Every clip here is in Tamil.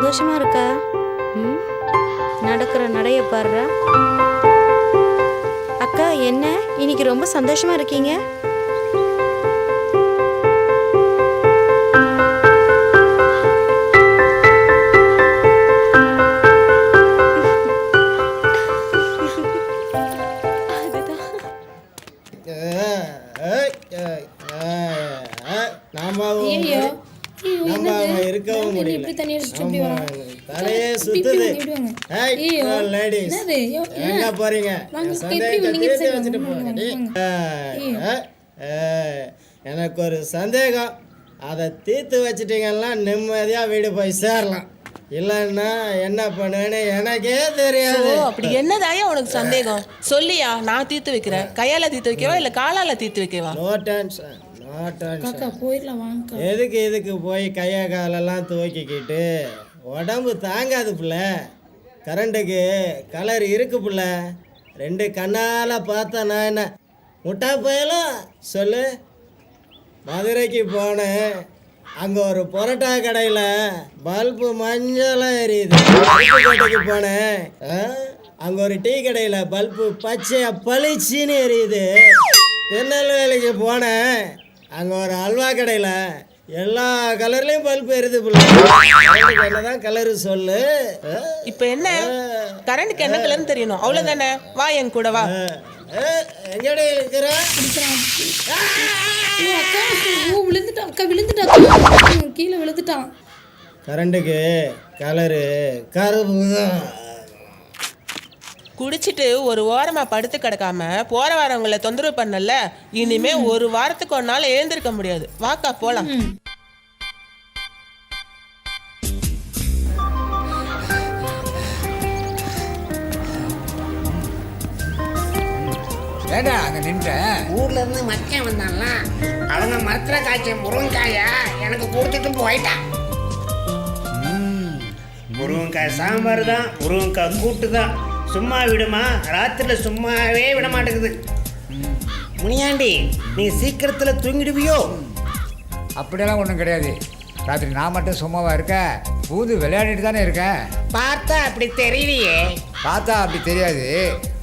சந்தோஷமா இருக்கா? ம்? நடக்கிற நடைய பாருடா. அக்கா என்ன? இன்னைக்கு ரொம்ப சந்தோஷமா இருக்கீங்க? லேடிஸ் எங்க போறீங்க வச்சுட்டு போங்க எனக்கு ஒரு சந்தேகம். அதை தீர்த்து வச்சிட்டீங்கன்னா நிம்மதியா வீடு போய் சேரலாம். இல்லைன்னா என்ன பண்ணுவேன்னு எனக்கே தெரியாது. அப்படி என்னதாயா உனக்கு சந்தேகம்? சொல்லியா நான் தீர்த்து வைக்கிறேன். கையால தீர்த்து வைக்கவா இல்ல காலால தீர்த்து வைக்கவா? நோ டென்ஷன் நோ டென்ஷன் போயிடலாம் எதுக்கு இதுக்கு போய் கையை காலெல்லாம் துவக்கிக்கிட்டு உடம்பு தாங்காது புள்ள. கரண்ட்டுக்கு கலர் இருக்கு புள்ள. ரெண்டு கண்ணால் பார்த்தா நான் என்ன? முட்டா போயலாம் சொல்லு. மதுரைக்கு போனேன். அங்கே ஒரு பொரோட்டா கடையில் பல்பு மஞ்சளாக எரியுது. கடைக்கு போனேன். அங்கே ஒரு டீ கடையில் பல்பு பச்சையாக பளிச்சின்னு எரியுது. திருநெல்வேலிக்கு போனேன். அங்கே ஒரு அல்வா கடையில் எல்லா கலர்லேயும் பல்பு எரியுது என்னதான் கலரு சொல்லு? இப்ப என்ன? கரண்ட்க்கு என்ன கலர்னு தெரியணும். அவ்வளவுதானே? வா என் கூட வா. எங்கடி இருக்கிற? அக்கா விழுந்துட்டான் அக்கா விழுந்துட்டான் கீழே விழுந்துட்டான். கரண்ட்டுக்கு கலரு கருப்பு. தான் குடிச்சிட்டு ஒரு ஓரமா படுத்து கிடக்காம போற வரவங்கள தொந்தரவு பண்ணல. இனிமே ஒரு வாரத்துக்கு ஒரு நாள் எழுந்திருக்க முடியாது. வாக்கா போலாம். ஏடா அங்க நின்ற. ஊர்ல இருந்து மச்சான் வந்தான்ல. அவங்க மரத்துல காய்ச்ச முருங்கைக்காய எனக்கு கொடுத்துட்டு போயிட்டான் முருங்கைக்காய் சாம்பார் தான் முருங்கைக்காய் கூட்டு தான் சும்மா விடுமா? ராத்திரில சும்மாவே விட மாட்டேங்குது. முனியாண்டி நீ சீக்கிரத்துல தூங்கிடுவியோ? அப்படியெல்லாம் ஒன்றும் கிடையாது. ராத்திரி நான் மட்டும் சும்மாவா இருக்க? பூந்து விளையாடிட்டு தானே இருக்கேன் பார்த்தா அப்படி தெரியலையே. பார்த்தா அப்படி தெரியாது.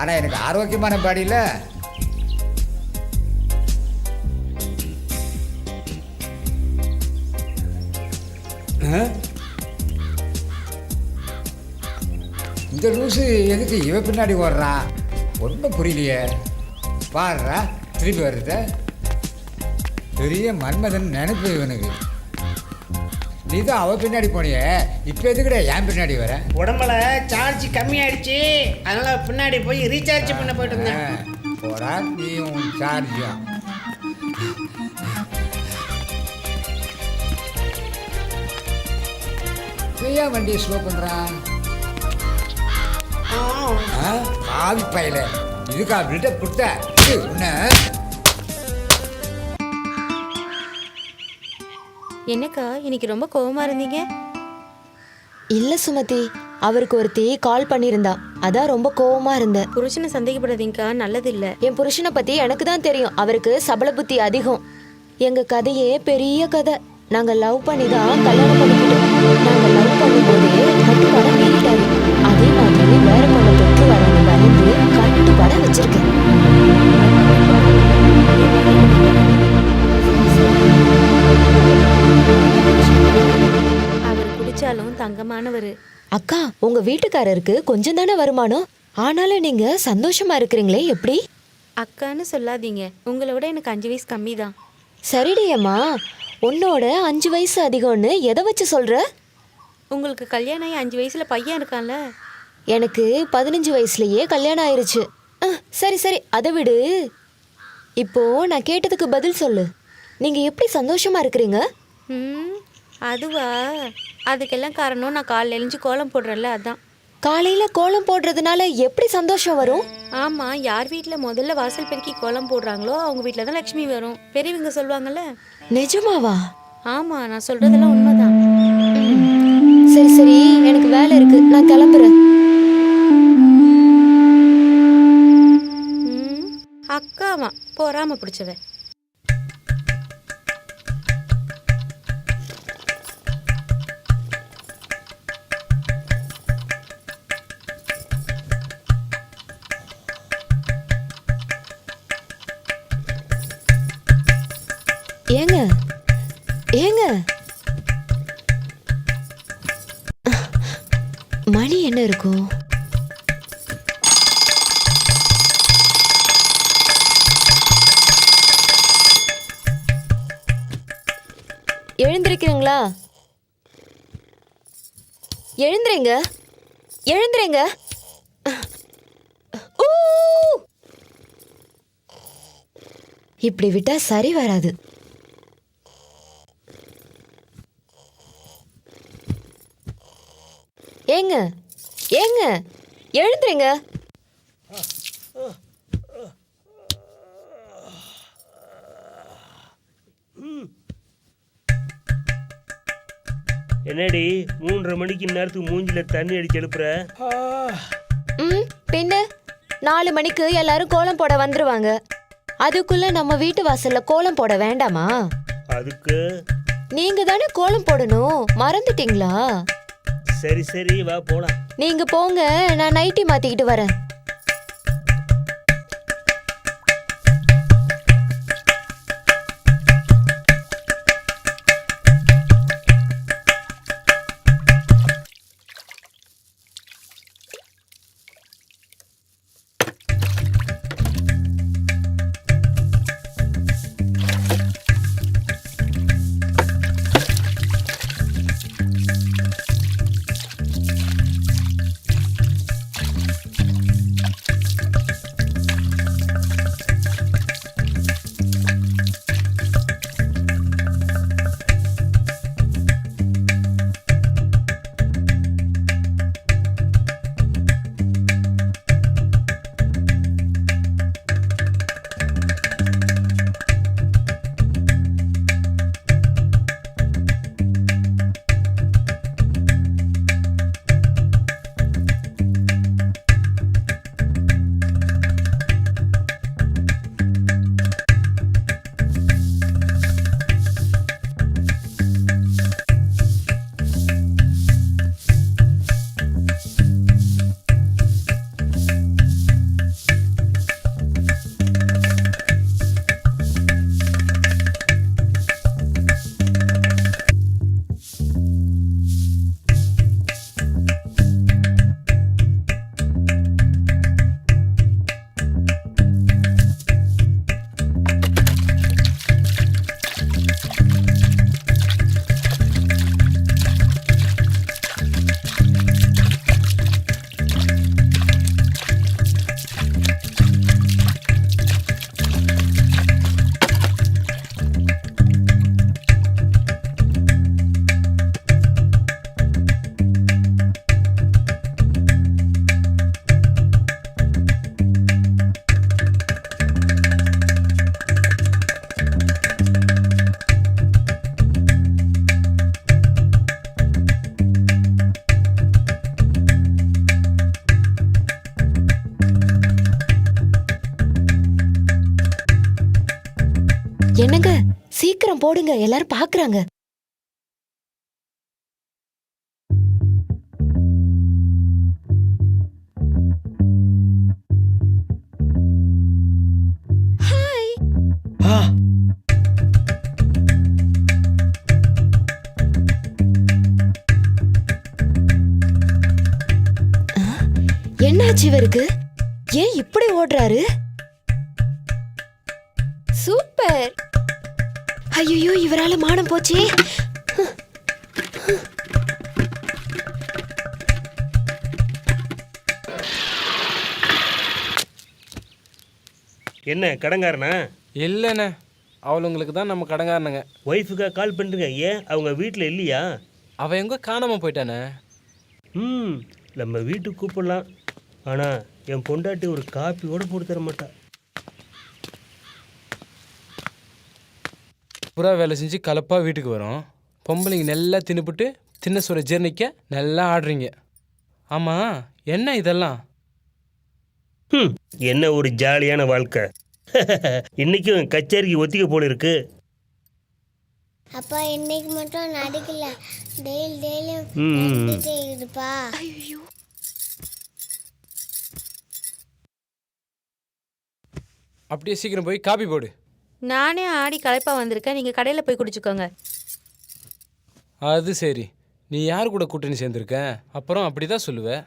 ஆனால் எனக்கு ஆரோக்கியமான பாடியில் இந்த லூசு எதுக்கு இவ பின்னாடி ஓடுறான் ஒன்றும் புரியலையே. பாடுறா திருப்பி வருத. பெரிய மன்மதன் நினைப்பு இவனுக்கு. நீ தான் அவ பின்னாடி போனியே. இப்போ எதுக்குடா என் பின்னாடி வர? உடம்புல சார்ஜ் கம்மியாயிடுச்சு. அதனால பின்னாடி போய் ரீசார்ஜ் பண்ண போயிட்டு இருந்தேன் போடா நீ உன் சார்ஜும் ஏன் வண்டியை ஸ்லோ பண்ணுறான் ஆ. ஆவி பையில. இதுக்கா பில்ட உன்ன. என்னக்கா இன்னைக்கு ரொம்ப கோவமா இருந்தீங்க? இல்ல சுமதி அவருக்கு ஒருத்தி கால் பண்ணியிருந்தா. அதான் ரொம்ப கோவமா இருந்தேன் புருஷனை சந்தேகப்படாதீங்கக்கா நல்லது இல்ல என் புருஷனை பத்தி எனக்கு தான் தெரியும். அவருக்கு சபல புத்தி அதிகம். எங்க கதையே பெரிய கதை. நாங்க லவ் பண்ணி தான் கல்யாணம் பண்ணிக்கிட்டோம். நாங்க வச்சிருக்கேன் அவர் குடிச்சாலும் தங்கமானவர். அக்கா உங்க வீட்டுக்காரருக்கு கொஞ்சம் தானே வருமானம்? ஆனாலும் நீங்க சந்தோஷமா இருக்கிறீங்களே எப்படி? அக்கான்னு சொல்லாதீங்க. உங்களை விட எனக்கு அஞ்சு வயசு கம்மி தான் சரிடி அம்மா. உன்னோட அஞ்சு வயசு அதிகம்னு எதை வச்சு சொல்ற? உங்களுக்கு கல்யாணம் ஆகி அஞ்சு வயசுல பையன் இருக்கான்ல. எனக்கு பதினஞ்சு வயசுலயே கல்யாணம் ஆயிருச்சு. சரி சரி அதை விடு. இப்போ நான் கேட்டதுக்கு பதில் சொல்லு. நீங்க எப்படி சந்தோஷமா இருக்கிறீங்க? ம் அதுவா? அதுக்கெல்லாம் காரணம் நான் காலைல எழுந்து கோலம் போடுறேன்ல அதான். காலையில கோலம் போடுறதுனால எப்படி சந்தோஷம் வரும்? ஆமா யார் வீட்டில் முதல்ல வாசல் பெருக்கி கோலம் போடுறாங்களோ அவங்க வீட்டில் தான் லக்ஷ்மி வரும். பெரியவங்க சொல்லுவாங்கல்ல? நிஜமாவா? ஆமா நான் சொல்றதெல்லாம் உண்மைதான். சரி சரி எனக்கு வேலை இருக்கு. நான் கிளம்புறேன். அக்காவான் போறாம பிடிச்சவன் ஏங்க ஏங்க. மணி என்ன இருக்கும்? வைக்கிறீங்களா எழுந்துறீங்க எழுந்துறீங்க இப்படி விட்டா சரி வராது. ஏங்க ஏங்க எழுந்துறீங்க என்னடி மூன்றரை மணிக்கு நேரத்துக்கு மூஞ்சில தண்ணி அடிச்சு எழுப்புற? ம் பின்ன நாலு மணிக்கு எல்லாரும் கோலம் போட வந்துருவாங்க. அதுக்குள்ள நம்ம வீட்டு வாசல்ல கோலம் போட வேண்டாமா? அதுக்கு? நீங்க தானே கோலம் போடணும் மறந்துட்டீங்களா? சரி சரி வா போலாம். நீங்க போங்க நான் நைட்டி மாத்திக்கிட்டு வரேன். என்னங்க? சீக்கிரம் போடுங்க. எல்லாரும் பாக்குறாங்க. என்னாச்சு இவருக்கு? ஏன் இப்படி ஓடுறாரு? சூப்பர். ஐயோ இவரால மானம் போச்சே. என்ன கடங்காரனா? இல்லைண்ணே. அவளுங்களுக்கு தான் நம்ம கடங்காரனுங்க. ஒய்ஃபுக்கா கால் பண்ணுறீங்க ஏன்? அவங்க வீட்டில் இல்லையா? அவள் எங்கே காணாமல் போயிட்டானே. ம் நம்ம வீட்டுக்கு கூப்பிடலாம். ஆனால் என் பொண்டாட்டி ஒரு காப்பி கூட போட்டு தர மாட்டா. புறா வேலை செஞ்சு கலப்பாக வீட்டுக்கு வரும். பொம்பளைங்க நல்லா தின்னுபிட்டு தின்ன சுர ஜீரணிக்க நல்லா ஆடுறீங்க. ஆமாம் என்ன இதெல்லாம்? ம் என்ன ஒரு ஜாலியான வாழ்க்கை. இன்னைக்கும் கச்சேரிக்கு ஒத்திக்க போல இருக்கு. அப்பா இன்னைக்கு மட்டும் நடிக்கல. டெய்லி டெய்லியும் இருப்பா. அப்படியே சீக்கிரம் போய் காப்பி போடு. நானே ஆடி களைப்பாக வந்திருக்கேன். நீங்கள் கடையில் போய் குடிச்சுக்கோங்க. அது சரி. நீ யார் கூட கூட்டணி சேர்ந்துருக்க? அப்புறம் அப்படி தான் சொல்லுவேன்